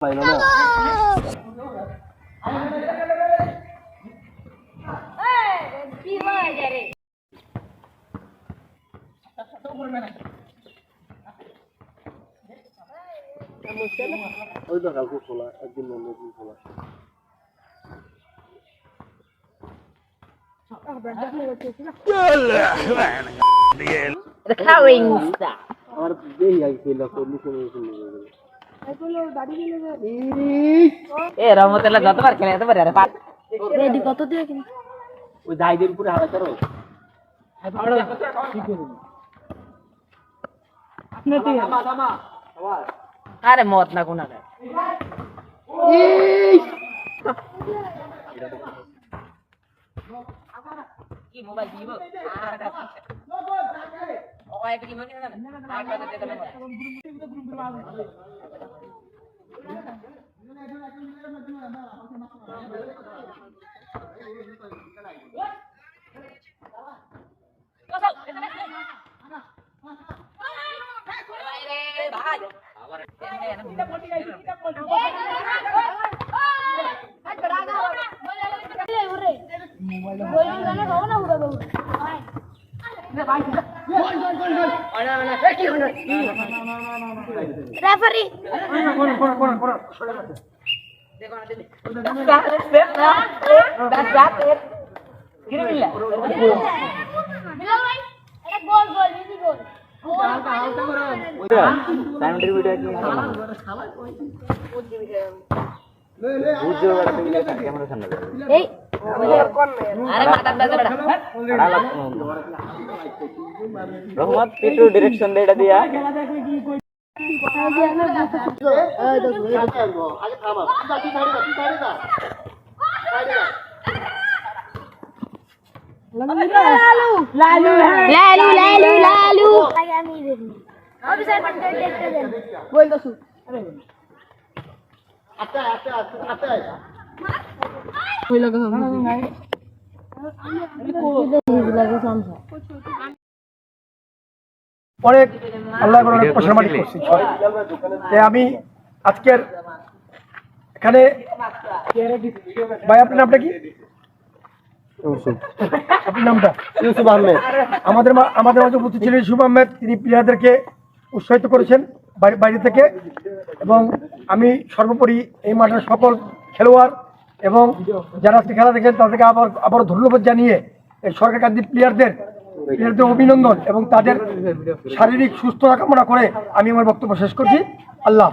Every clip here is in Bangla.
পাইলো না ওই তো কালকে খোলা একদিন একদিন খোলা। খাওয়িংসা আমার বেই আইছিল শুনে এ রহমতুল্লাহ যতবার খেলে এতবার আরে পাট রেডি কত দিয়ে কিনে? ওই দাইদের উপরে হাত করো আরে মত না কোনা কি মোবাইল দিব ও একটা কি মনে না আর দিতে না রেফারি বিলাল ভাই এটা গোল এই রহমত একটু ডিরেকশন দে এটা দিয়া লালু লালু লালু। আগে আমি অনেক আল্লাহ করে অনেক মালিক করছি। আমি আজকের এখানে ভাই আপনার নামটা কি? আপনার নামটা? ইউসুফ আহমেদ। আমাদের মা- আমাদের মাঝে উপস্থিত ছিলেন ইউসুফ আহমেদ। তিনি প্লেয়ারদেরকে উৎসাহিত করেছেন বাইরে থেকে। এবং আমি সর্বোপরি এই মাঠের সকল খেলোয়াড় এবং যারা আজকে খেলা দেখেন তাদেরকে আবার আবার ধন্যবাদ জানিয়ে এই সরকার কান্দি প্লেয়ারদের প্লেয়ারদের অভিনন্দন এবং তাদের শারীরিক সুস্থতা কামনা করে আমি আমার বক্তব্য শেষ করছি। আল্লাহ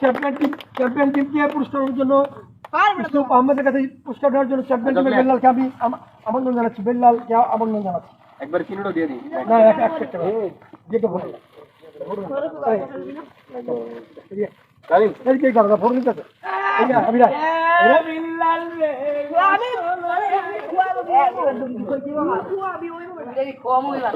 চ্যাম্পিয়ন টিম চ্যাম্পিয়ন টিমকে পুরস্কারের জন্য আহমেদের কাছে পুরস্কার দেওয়ার জন্য চ্যাম্পিয়ন টিমের বেল্লালকে আমি আম- আমন্ত্রণ জানাচ্ছি বেল্লালকে আমন্ত্রণ জানাচ্ছি একবার কিলোটা দিয়ে দিই না এক এক একটা যেটা ভোট জানিন এই কে করো ফোন নিতে এই আমি রাখ কম হইলা